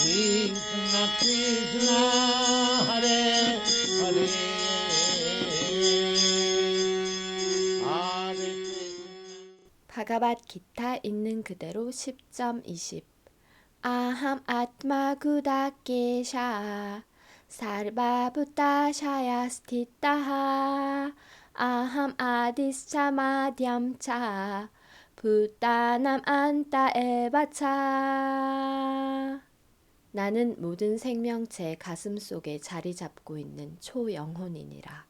Krishna Krishna Hare Hare 바가밧 기타 있는 그대로 10.20 아함 아트마 구다케샤. 살바부타샤야스티타하 아함 아디스차마디암차. 부타남 안타에바차. 나는 모든 생명체 가슴 속에 자리 잡고 있는 초영혼이니라.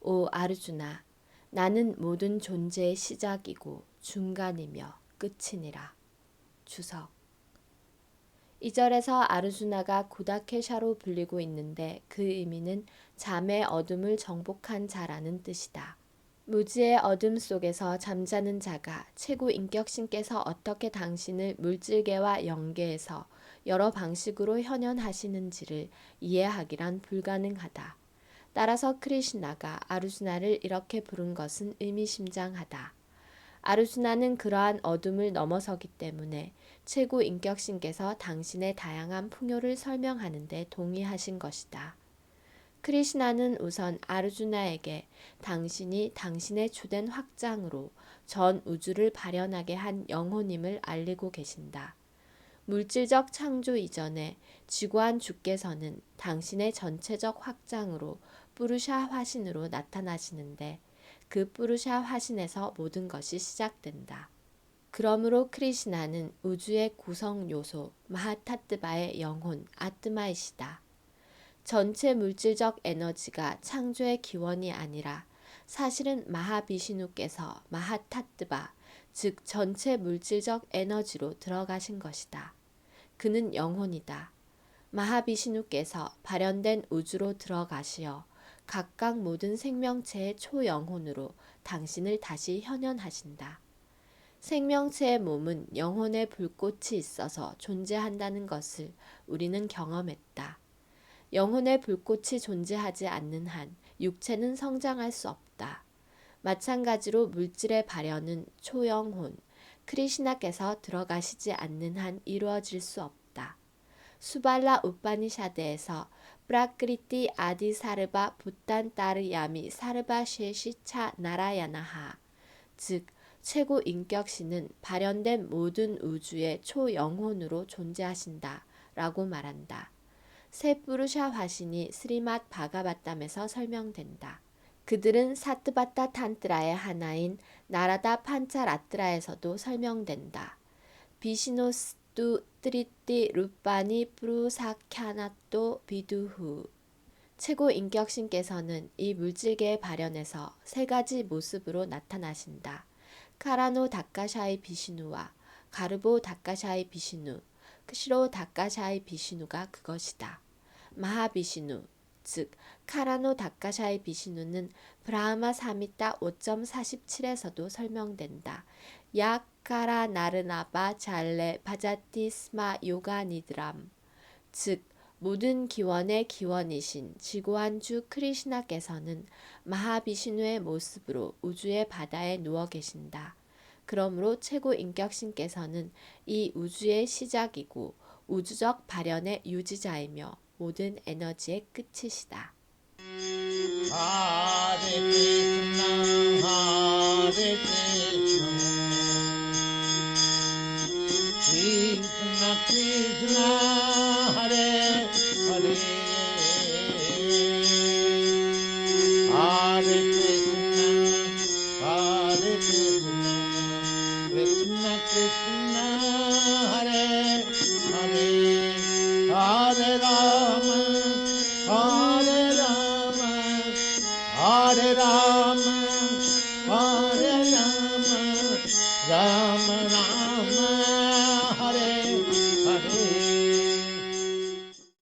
오 아르주나, 나는 모든 존재의 시작이고 중간이며 끝이니라. 주석. 이 절에서 아르주나가 구다케샤로 불리고 있는데 그 의미는 잠의 어둠을 정복한 자라는 뜻이다. 무지의 어둠 속에서 잠자는 자가 최고 인격신께서 어떻게 당신을 물질계와 영계에서 여러 방식으로 현현하시는지를 이해하기란 불가능하다. 따라서 크리시나가 아르주나를 이렇게 부른 것은 의미심장하다. 아르주나는 그러한 어둠을 넘어서기 때문에 최고 인격신께서 당신의 다양한 풍요를 설명하는데 동의하신 것이다. 크리시나는 우선 아르주나에게 당신이 당신의 주된 확장으로 전 우주를 발현하게 한 영혼임을 알리고 계신다. 물질적 창조 이전에 지구한 주께서는 당신의 전체적 확장으로 뿌르샤 화신으로 나타나시는데 그 뿌르샤 화신에서 모든 것이 시작된다. 그러므로 크리시나는 우주의 구성 요소 마하타뜨바의 영혼 아뜨마이시다. 전체 물질적 에너지가 창조의 기원이 아니라 사실은 마하비시누께서 마하타뜨바, 즉 전체 물질적 에너지로 들어가신 것이다. 그는 영혼이다. 마하비시누께서 발현된 우주로 들어가시어 각각 모든 생명체의 초영혼으로 당신을 다시 현현하신다. 생명체의 몸은 영혼의 불꽃이 있어서 존재한다는 것을 우리는 경험했다. 영혼의 불꽃이 존재하지 않는 한 육체는 성장할 수 없다. 마찬가지로 물질의 발현은 초영혼, 크리시나께서 들어가시지 않는 한 이루어질 수 없다. 수발라 우파니샤드에서 프라크리티 아디 사르바 부탄 따르 야미 사르바 셰시차 나라야나하 즉 최고 인격신은 발현된 모든 우주의 초영혼으로 존재하신다 라고 말한다. 세푸르샤 화신이 스리맛 바가바담에서 설명된다. 그들은 사트바타 탄트라의 하나인 나라다 판차라트라에서도 설명된다. 비시노스투 트리띠 루파니 프루사캬나또 비두후 최고 인격신께서는 이 물질계의 발현에서 세 가지 모습으로 나타나신다. 카라노 다카샤이 비시누와 가르보 다카샤이 비시누, 크시로 다카샤이 비시누가 그것이다. 마하비시누, 즉 카라노 다카샤이 비시누는 브라흐마 사미타 5.47에서도 설명된다. 야카라 나르나바 잘레 바자티 스마 요가니드람, 즉 모든 기원의 기원이신 지구한주 크리시나께서는 마하비시누의 모습으로 우주의 바다에 누워 계신다. 그러므로 최고 인격신께서는 이 우주의 시작이고 우주적 발현의 유지자이며 모든 에너지의 끝이시다. Hare Krishna